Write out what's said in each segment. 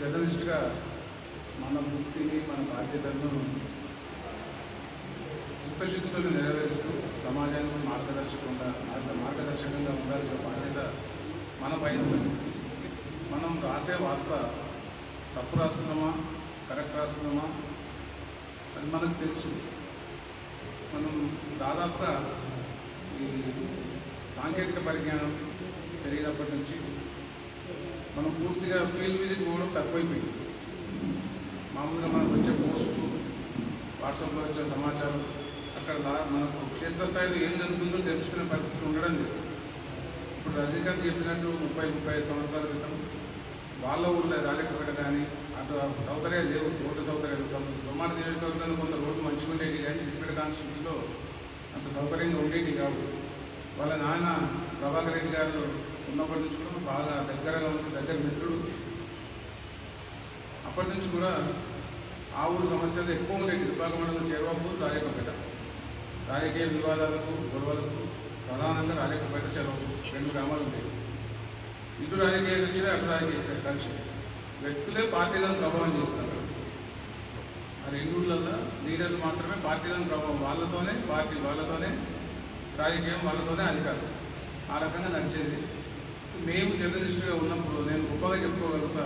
జర్నలిస్ట్గా మన వృత్తిని మన బాధ్యతలను చిత్తశుద్ధితో నెరవేరుస్తూ సమాజానికి మార్గదర్శకంగా అంత మార్గదర్శకంగా ఉండాల్సిన బాధ్యత మన పైన మనం రాసే వార్త తప్పు రాస్తున్నామా? కరెక్ట్ రాస్తున్నామా? అది మనకు తెలుసు. మనం దాదాపుగా ఈ సాంకేతిక పరిజ్ఞానం పెరిగినప్పటి నుంచి మనం పూర్తిగా ఫీల్డ్ విజిట్ పోవడం తక్కువైపోయింది. మామూలుగా మనకు వచ్చే పోస్టులు వాట్సాప్లో వచ్చే సమాచారం అక్కడ మనకు క్షేత్రస్థాయిలో ఏం జరుగుతుందో తెలుసుకునే పరిస్థితి ఉండడం లేదు. ఇప్పుడు రజనీకాంత్ చెప్పినట్టు ముప్పై ముప్పై ఐదు సంవత్సరాల క్రితం వాళ్ళ ఊళ్ళో రాజకీయ కానీ అటు సౌకర్యాలు లేవు రోడ్డు సౌకర్యాలు దుమ్మార నియోజకవర్గంలో కొంత రోడ్డు మంచిగా ఉండేవి కానీ సిద్దిపేట కాన్స్టిట్యూన్సీలో అంత సౌకర్యంగా ఉండేవి కావు. వాళ్ళ నాన్న ప్రభాకర్ రెడ్డి గారు ఉన్నప్పటి నుంచి కూడా బాగా దగ్గరగా ఉంది దగ్గర మిత్రుడు. అప్పటి నుంచి కూడా ఆ ఊరు సమస్యలు ఎక్కువ ఉండేవి. విభాగ మండలం చేరువపూర్ రాయకపేట రాజకీయ వివాదాలకు గొడవలకు ప్రధానంగా రాజకపేట చెరువు రెండు గ్రామాలు ఉండేవి. ఇటు రాజకీయ కక్షలే అటు రాజకీయ కక్ష వ్యక్తులే పార్టీలను ప్రభావం చేస్తున్నారు. ఆ రెండూళ్ళల్లో లీడర్లు మాత్రమే పార్టీలను ప్రభావం వాళ్ళతోనే పార్టీ వాళ్ళతోనే రాజకీయం వాళ్ళతోనే అధికారం. ఆ రకంగా నడిచేది. మేము జర్నలిస్టుగా ఉన్నప్పుడు నేను గొప్పగా చెప్పుకోగలుగుతా.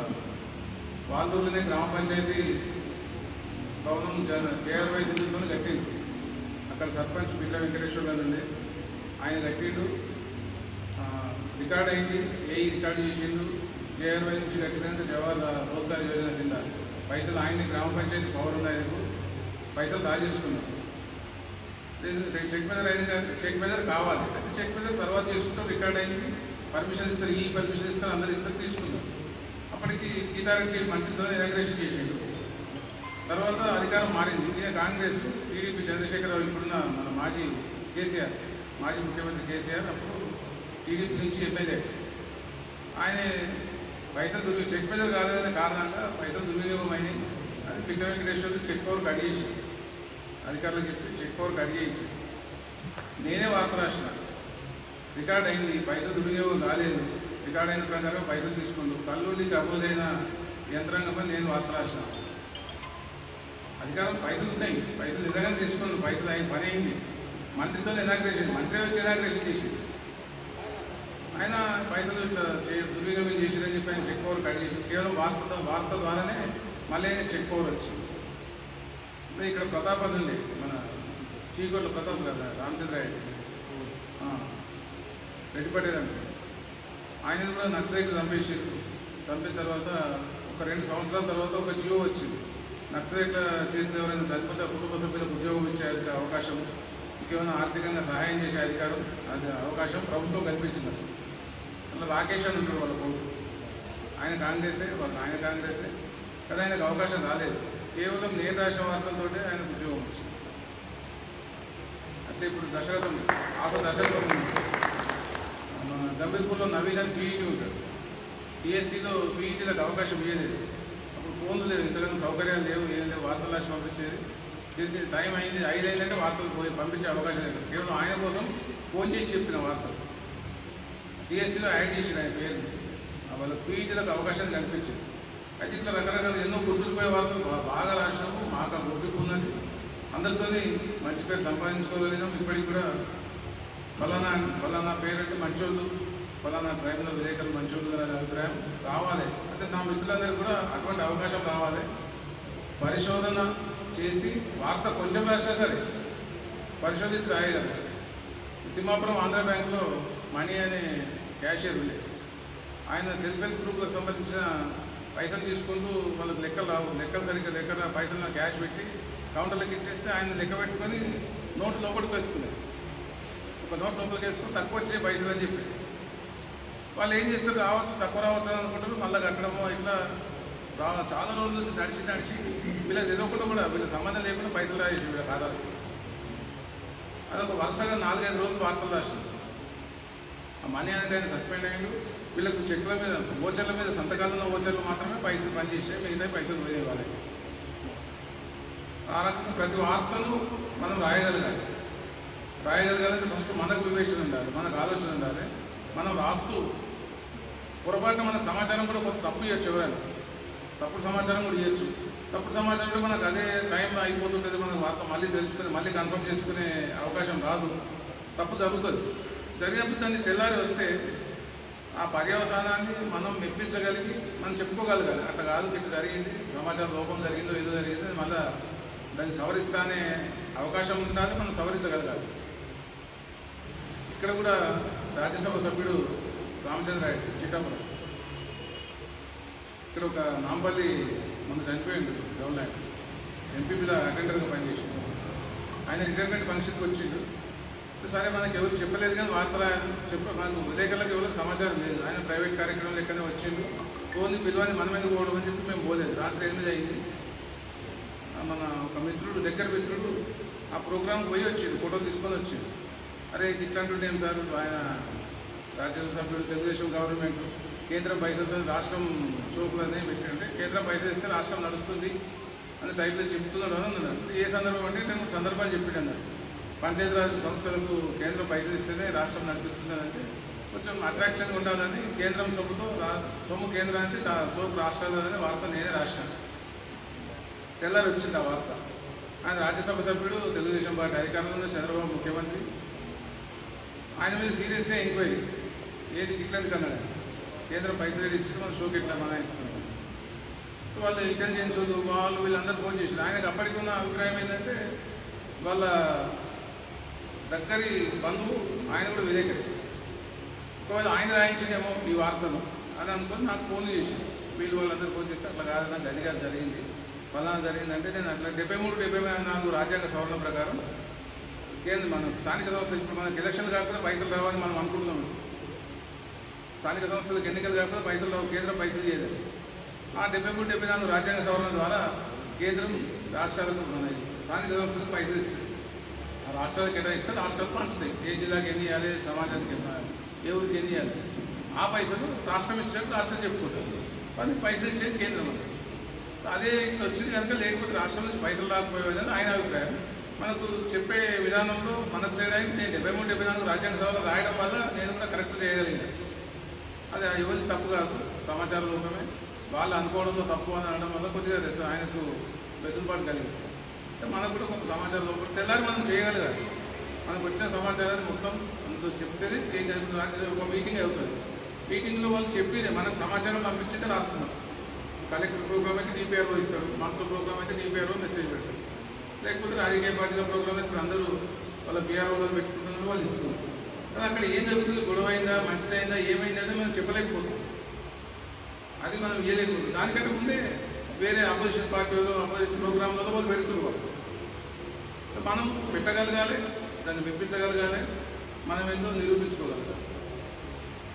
వాళ్ళూరులోనే గ్రామ పంచాయతీ భవనం జేఆర్వై నిధులతో కట్టింది. అక్కడ సర్పంచ్ పిల్ల వెంకటేశ్వర గారు ఉండే. ఆయన కట్టిండు. రికార్డ్ అయింది. ఏ రికార్డు చేసిండు? జేఆర్వై నుంచి కట్టినంత జవహర్ రోజ్గార్ యోజన కింద. పైసలు ఆయన్ని గ్రామ పంచాయతీ పవర్ ఉంది ఆయనకు. పైసలు దాచేసుకున్నాం చెక్ మెజర్ అయింది చెక్ మెజర్ కావాలి. చెక్ మెజర్ తర్వాత చేసుకుంటాం రికార్డ్ అయింది. పర్మిషన్ ఇస్తారు ఈ పర్మిషన్ ఇస్తారు అందరు ఇస్తారు తీసుకుందాం. అప్పటికి గీతారెడ్డి మంత్రితో ఇనాగ్రేషన్ చేసిండు. తర్వాత అధికారం మారింది. ఇండియా కాంగ్రెస్ టీడీపీ చంద్రశేఖరరావు ఇప్పుడున్న మన మాజీ కేసీఆర్ మాజీ ముఖ్యమంత్రి కేసీఆర్ అప్పుడు టీడీపీ నుంచి ఎమ్మెల్యే. ఆయన పైసలు దుర్వి చెక్ మెజర్ కాలేదనే కారణంగా పైసలు దుర్వినియోగం అయినాయి అది పిల్ల వెంకటేశ్వరుడు చెక్ పవర్ కడిగేసి అధికారులకు చెప్పి చెక్ పవర్ కడిగేయించి నేనే వార్త రాసిన. రికార్డ్ అయింది పైసలు దుర్వినియోగం కాలేదు రికార్డ్ అయిన ప్రకారం పైసలు తీసుకుండు కల్లూరికి అబోధైన యంత్రాంగంపై నేను వార్త రాసిన అధికారం పైసలు ఉన్నాయి. పైసలు నిజంగా తీసుకుండు పైసలు అయింది పని అయింది. మంత్రితో ఇనాగ్రేషన్ మంత్రి వచ్చి ఇనాగ్రేషన్ చేసింది ఆయన పైసలు ఇట్లా చే దుర్వినియోగం చేసిరని చెప్పి ఆయన చెక్ ఓవర్ కట్ చేసి కేవలం వార్త వార్త ద్వారానే మళ్ళీ ఆయన చెక్ ఓవర్ వచ్చింది. ఇక్కడ ప్రతాప్ అని ఉండే మన చీకొండ ప్రతాప్ కదా రామచంద్రారెడ్డి. ఆ, రెడ్డి పటేల్ ఆయన కూడా నక్సలైట్ చంపేసారు చంపిన తర్వాత ఒక రెండు సంవత్సరాల తర్వాత ఒక జీవో వచ్చింది. నక్సలైట్ల చేసిన ఎవరైనా చనిపోతే కుటుంబ సభ్యులకు ఉద్యోగం ఇచ్చే అధిక- అవకాశం ఇంకేమైనా ఆర్థికంగా సహాయం చేసే అధికారం అది అవకాశం ప్రభుత్వం కల్పించింది. అలా రాకేష్ అని ఉంటాడు వాళ్ళ కొడుకు. ఆయన కాంగ్రెసే వాళ్ళ ఆయన కాంగ్రెసే. కానీ ఆయనకు అవకాశం రాలేదు. కేవలం నేను రాసిన వార్తలతోటే ఆయనకు ఉద్యోగం వచ్చింది. అయితే ఇప్పుడు దశరథం ఆట దశరథం గంభీర్పూర్లో నవీన్ అని పీఈటీ ఉంటాడు. పిఎస్సీలో పీఈటీలకు అవకాశం ఇవ్వలేదు అప్పుడు ఫోన్లు లేవు. ఇంతకన్నా సౌకర్యాలు లేవు ఏం లేవు. వార్తలు రాసి పంపించేది. దీనికి టైం అయింది. ఐదు అయిందంటే వార్తలు పోయి పంపించే అవకాశం లేదు. కేవలం ఆయన కోసం ఫోన్ చేసి చెప్పిన వార్తలు. టీఎస్సీలో యాడ్ చేసిన ఆయన పేరు. వాళ్ళ పీఈటీలకు అవకాశాన్ని కనిపించింది అయితే ఇట్లా రకరకాల ఎన్నో గుర్తుకుపోయే వార్తలు బాగా రాసినాము మాకు ఆ గుర్తింపు ఉన్నది. మంచి పేరు సంపాదించుకోగలిగినాం ఇప్పటికి కూడా ఫలానా ఫలానా పేరంటే మంచోళ్ళు ఫలానా ట్రైబ్లో విలేకరులు మంచోళ్ళు అనే అభిప్రాయం రావాలి. అంటే నా మిత్రులందరికీ కూడా అటువంటి అవకాశం రావాలి. పరిశోధన చేసి వార్త కొంచెం రాసినా సరే పరిశోధించి రాయగలరు తిమ్మాపురం ఆంధ్ర బ్యాంకులో మనీ అనే క్యాషియర్ ఉండే ఆయన సెల్ఫ్ హెల్ప్ గ్రూప్కి సంబంధించిన పైసలు తీసుకుంటూ వాళ్ళకి లెక్కలు రావు. లెక్కలు సరిగ్గా లెక్క పైసలు క్యాష్ పెట్టి కౌంటర్లకు ఇచ్చేస్తే ఆయన లెక్క పెట్టుకొని నోటు లోపలికి వేసుకునేది. నోట్ లోపలికి వేసుకుని తక్కువ వచ్చినాయి పైసలు అని చెప్పి. వాళ్ళు ఏం చేస్తారు? రావచ్చు తక్కువ రావచ్చు అని అనుకుంటారు మళ్ళీ కట్టడము ఇట్లా రా చాలా రోజుల నుంచి నడిచి నడిచి వీళ్ళకి ఏదో ఒకటి కూడా వీళ్ళ సంబంధం లేకుండా పైసలు రాసి వీళ్ళ ఖాతాలు. అదొక వరుసగా నాలుగైదు రోజులు వార్తలు రాసింది. ఆ మనీ అనేది ఆయన సస్పెండ్ అయ్యిండు. వీళ్ళకు చెక్ల మీద ఓచర్ల మీద సంతకాలు ఉన్న ఓచర్లు మాత్రమే పైసలు పనిచేసే మిగతా పైసలు పోయేవాళ్ళకి ఆ రకంగా ప్రతి వార్తను మనం రాయగలగాలి. రాయగలగాలంటే ఫస్ట్ మనకు వివేచన ఉండాలి మనకు ఆలోచన ఉండాలి. మనం రాస్తూ పొరపాటున మనకు సమాచారం కూడా కొంత తప్పు చేయొచ్చు ఎవరైనా. తప్పుడు సమాచారం కూడా ఇవ్వచ్చు తప్పుడు సమాచారం కూడా మనకు అదే టైం అయిపోతుంటుంది మనకు వార్త మళ్ళీ తెలుసుకుని మళ్ళీ కన్ఫర్మ్ చేసుకునే అవకాశం రాదు. తప్పు జరుగుతుంది. జరిగినప్పుడు దాన్ని తెల్లారి వస్తే ఆ పర్యవసానాన్ని మనం మెప్పించగలిగి మనం చెప్పుకోగలగాలి. అట్లా కాదు ఇట్లా జరిగింది సమాచారం లోపం జరిగిందో ఏదో జరిగిందో మళ్ళీ దాన్ని సవరిస్తానే అవకాశం ఉండాలి మనం సవరించగలగాలి. ఇక్కడ కూడా రాజ్యసభ సభ్యుడు రామచంద్రాయుడు చిట్టాపురం ఇక్కడ ఒక నాంపల్లి మన చనిపోయిండు గవర్నమెంట్ ఎంపీపీలో అటెండర్గా పనిచేసింది ఆయన రిటైర్మెంట్ ఫంక్షన్కి వచ్చిండు. సరే మనకి ఎవరు చెప్పలేదు కానీ వార్తలు ఆయన చెప్ప మనకు విలేకరులకు ఎవరికి సమాచారం లేదు. ఆయన ప్రైవేట్ కార్యక్రమంలో ఎక్కడనే వచ్చిండు. పోని పిలవని మన మీద పోవడం అని చెప్పి మేము పోలేదు. రాత్రి ఎనిమిది అయింది. మన ఒక మిత్రుడు దగ్గర మిత్రుడు ఆ ప్రోగ్రామ్కి పోయి వచ్చిండు ఫోటో తీసుకొని వచ్చిండు. అరే ఇట్లాంటి ఏం సార్? ఆయన రాజ్యసభ సభ్యుడు తెలుగుదేశం గవర్నమెంట్ కేంద్రం పైసలతో రాష్ట్రం సోకులని పెట్టంటే కేంద్రం పైసలు ఇస్తే రాష్ట్రం నడుస్తుంది అని టైప్లో చెప్తున్నాడు అని అన్నాడు. ఏ సందర్భం అంటే నేను సందర్భాలు చెప్పాడు పంచాయతీ పంచాయతీరాజ్ సంస్థలకు కేంద్రం పైసలు ఇస్తేనే రాష్ట్రం నడిపిస్తుంది అంటే కొంచెం అట్రాక్షన్గా ఉండాలని కేంద్రం సొమ్ముతో సొమ్ము కేంద్రానికి సోపు రాష్ట్రాలని వార్త నేనే రాశాను. తెల్లారి వచ్చింది ఆ వార్త. ఆయన రాజ్యసభ సభ్యుడు తెలుగుదేశం పార్టీ అధికారంలో చంద్రబాబు ముఖ్యమంత్రి ఆయన మీద సీరియస్గా ఎంక్వైరీ. ఏది ఇట్లేదు కన్నా కేంద్రం పైసలు ఇచ్చి మన షోకి ఇట్లా మనాయిస్తున్నాం వాళ్ళు ఇంటెలిజెన్స్ వాళ్ళు వీళ్ళందరూ ఫోన్ చేశారు. ఆయనకు అప్పటికి ఉన్న అభిప్రాయం ఏంటంటే వాళ్ళ దగ్గరి బంధువు ఆయన కూడా విలేకరి. ఒకవేళ ఆయన రాయించిందేమో ఈ వార్తను అని అనుకొని నాకు ఫోన్ చేసి వీళ్ళు వాళ్ళందరూ ఫోన్ చేస్తే అట్లా కాదు నాకు అది కాదు జరిగింది. ఫలానా జరిగిందంటే నేను అట్లా డెబ్బై మూడు డెబ్బై నాలుగు రాజ్యాంగ సవరణ ప్రకారం కేంద్ర మనం స్థానిక సంస్థలు ఇప్పుడు మనకి ఎలక్షన్లు కాకపోతే పైసలు రావాలని మనం అనుకుంటున్నాం. స్థానిక సంస్థలకు ఎన్నికలు కాకపోతే పైసలు రావు కేంద్రం పైసలు చేయలేదు ఆ డెబ్బై మూడు డెబ్బై నాలుగు రాజ్యాంగ సవరణ ద్వారా కేంద్రం రాష్ట్రాలకు ఉన్నాయి స్థానిక సంస్థలకు పైసలు ఇస్తుంది. ఆ రాష్ట్రాలకు కేటాయిస్తే రాష్ట్రాలు పంచుతాయి. ఏ జిల్లాకి ఎన్ని ఇవ్వాలి సమాజానికి ఎన్ని ఇవ్వాలి ఏ ఊరికి ఎన్ని ఇవ్వాలి. ఆ పైసలు రాష్ట్రం ఇచ్చినట్టు రాష్ట్రం చెప్పుకుంటారు కానీ పైసలు ఇచ్చేది కేంద్రం. అదే ఇక్కడ వచ్చింది కనుక లేకపోతే రాష్ట్రం నుంచి పైసలు రాకపోయేదని ఆయన అభిప్రాయం. మనకు చెప్పే విధానంలో మనకు లేదని నేను డెబ్బై మూడు డెబ్బై నాలుగు రాజ్యాంగ సభలో రాయడం వల్ల నేను కూడా కరెక్ట్ చేయగలిగాను. అది ఎవరి తప్పు కాదు. సమాచార లోపమే. వాళ్ళు అనుకోవడంలో తప్పు అని అనడం వల్ల కొద్దిగా రెస్- ఆయనకు వెసులుబాటు కలిగింది. అంటే మనకు కూడా కొంత సమాచారం లోపల తెల్లారి మనం చేయగలగాలి. మనకు వచ్చిన సమాచారాన్ని మొత్తం అందులో చెప్తేనే ఏం జరుగుతుంది ఒక మీటింగ్ అవుతుంది. మీటింగ్లో వాళ్ళు చెప్పేదే మనకు సమాచారం పంపించితే రాస్తున్నాం. కలెక్టర్ ప్రోగ్రామ్ అయితే డిపిఆర్ఓ ఇస్తాడు మంత్రుల ప్రోగ్రామ్ అయితే డిపిఆర్ఓ మెసేజ్ పెడతాడు లేకపోతే రాజకీయ పార్టీల ప్రోగ్రామ్ అయితే ఇప్పుడు అందరూ వాళ్ళ బీఆర్ఓలో పెట్టుకుంటున్నారు వాళ్ళు ఇస్తున్నారు. కానీ అక్కడ ఏం జరుగుతుంది? గొడవ అయిందా మంచిదైందా? ఏమైందా? అనేది మనం చెప్పలేకపోతాం అది మనం ఇవ్వలేకపోతుంది దానికంటే ముందే వేరే అపోజిషన్ పార్టీలో అపోజిషన్ ప్రోగ్రాంలలో వాళ్ళు పెడుతున్నారు వాళ్ళు. మనం పెట్టగలగాలి దాన్ని మెప్పించగలగాలి మనం ఏందో నిరూపించుకోగలగాలి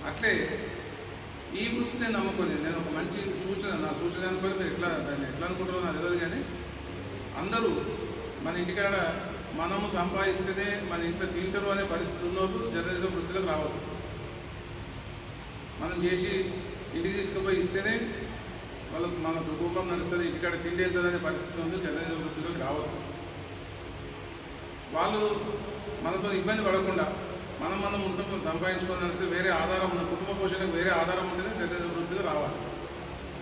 అట్లే ఈ వృత్తి నేను నమ్ముకోలేదు. నేను ఒక మంచి సూచన నా సూచన అనుకోని మీరు ఎట్లా దాన్ని ఎట్లా అనుకుంటారో నాకు తెలియదు కానీ అందరూ మన ఇంటికాడ మనము సంపాదిస్తేనే మన ఇంట్లో తింటారు అనే పరిస్థితి ఉన్నప్పుడు జర్నలిజం వృత్తిలోకి రావద్దు. మనం చేసి ఇంటికి తీసుకుపోయి ఇస్తేనే వాళ్ళకు మన కుటుంబం నడుస్తుంది ఇంటికాడ తిండి వెళ్తుంది పరిస్థితి ఉంది జర్నలిజం వృత్తిలోకి రావద్దు. వాళ్ళు మనతో ఇబ్బంది పడకుండా మనం మనం ఉంటాం సంపాదించుకొని నడిస్తే వేరే ఆధారం ఉన్న కుటుంబ పోషణకు వేరే ఆధారం ఉంటేనే జర్నలిజం వృత్తిలో రావాలి.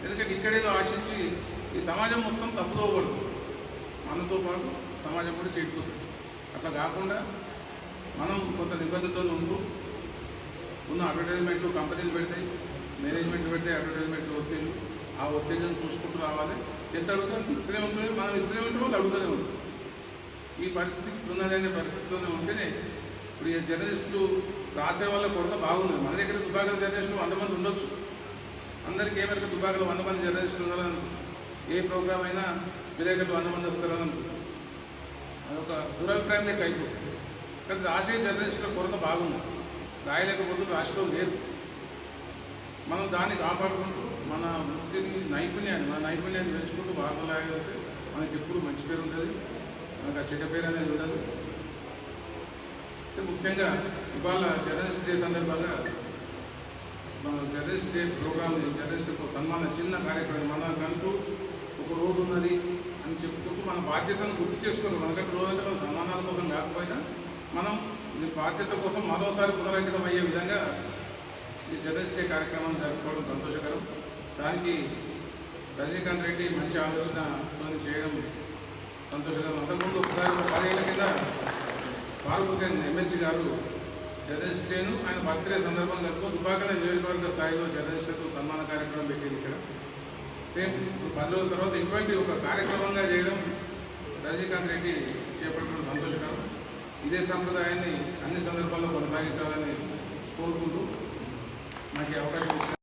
ఎందుకంటే ఇక్కడేదో ఆశించి ఈ సమాజం మొత్తం తప్పుకోకూడదు మనతో పాటు సమాజం కూడా చెడిపోతుంది అట్లా కాకుండా మనం కొంత నిబంధనతో ఉంటూ ఉన్న అడ్వర్టైజ్మెంట్లు కంపెనీలు పెడతాయి మేనేజ్మెంట్ పెడతాయి అడ్వర్టైజ్మెంట్లు ఒత్తిళ్ళు ఆ ఒత్తిళ్ళని చూసుకుంటూ రావాలి. ఎంత అడుగుతాం ఇస్తూనే ఉంటుంది మనం ఇస్తూనే ఉంటే వాళ్ళు అడుగుతూనే ఉంటుంది ఈ పరిస్థితి ఉన్నదనే పరిస్థితిలోనే ఉంటేనే ఇప్పుడు ఈ జర్నలిస్టులు రాసే వాళ్ళ కొరత బాగుంది. మన దగ్గర దుబాకల జర్నలిస్టులు వంద మంది ఉండొచ్చు. అందరికీ ఏమేరకు దుబాకలు వంద మంది జర్నలిస్టులు ఉండాలని ఏ ప్రోగ్రామ్ అయినా విలేకరులు వంద మంది వస్తారని అది ఒక దురభిప్రాయం లెక్క అయిపోతుంది. కానీ రాసే జర్నలిస్టుల కొరత బాగుంది. రాయలేకపోతే రాష్ట్రం లేదు. మనం దాన్ని కాపాడుకుంటూ మన వృత్తిని నైపుణ్యాన్ని మన నైపుణ్యాన్ని పెంచుకుంటూ వార్తలు రాయగలిగితే మనకి ఎప్పుడు మంచి పేరు ఉంటుంది మనకు ఆ చెడ్డ పేరు అనేది ఉండదు. ముఖ్యంగా ఇవాళ జర్నలిస్ట్ డే సందర్భంగా మన జర్నలిస్ట్ డే ప్రోగ్రామ్ జర్నలిస్ట్కు సన్మాన చిన్న కార్యక్రమం మనకంటూ ఒక రోజు ఉన్నది అని చెప్పుకుంటూ మన బాధ్యతను గుర్తు చేసుకుని మనకంటే రోజుల్లో సమానాల కోసం కాకపోయినా మనం ఈ బాధ్యత కోసం మరోసారి పునరంకితం అయ్యే విధంగా ఈ జర్నలిస్ట్ కార్యక్రమం జరుపుకోవడం సంతోషకరం. దానికి రజనీకాంత్ రెడ్డి మంచి ఆలోచన చేయడం సంతోషకరం. అంతకుముందు ఒకసారి పదేళ్ళ కింద ఫారూక్ హుసేన్ ఎమ్మెల్సీ గారు జర్నలిస్ట్ డేను ఆయన బర్త్డే సందర్భంగా దుబాకల నియోజకవర్గ స్థాయిలో జర్నలిస్టులకు సన్మాన కార్యక్రమం పెట్టింది ఇక్కడ. సేమ్ పది రోజుల తర్వాత ఇటువంటి ఒక కార్యక్రమంగా చేయడం రజనీకాంత్ రెడ్డి చేపట్టడం సంతోషకరం. ఇదే సంప్రదాయాన్ని అన్ని సందర్భాల్లో కొనసాగించాలని కోరుకుంటూ నాకు అవకాశం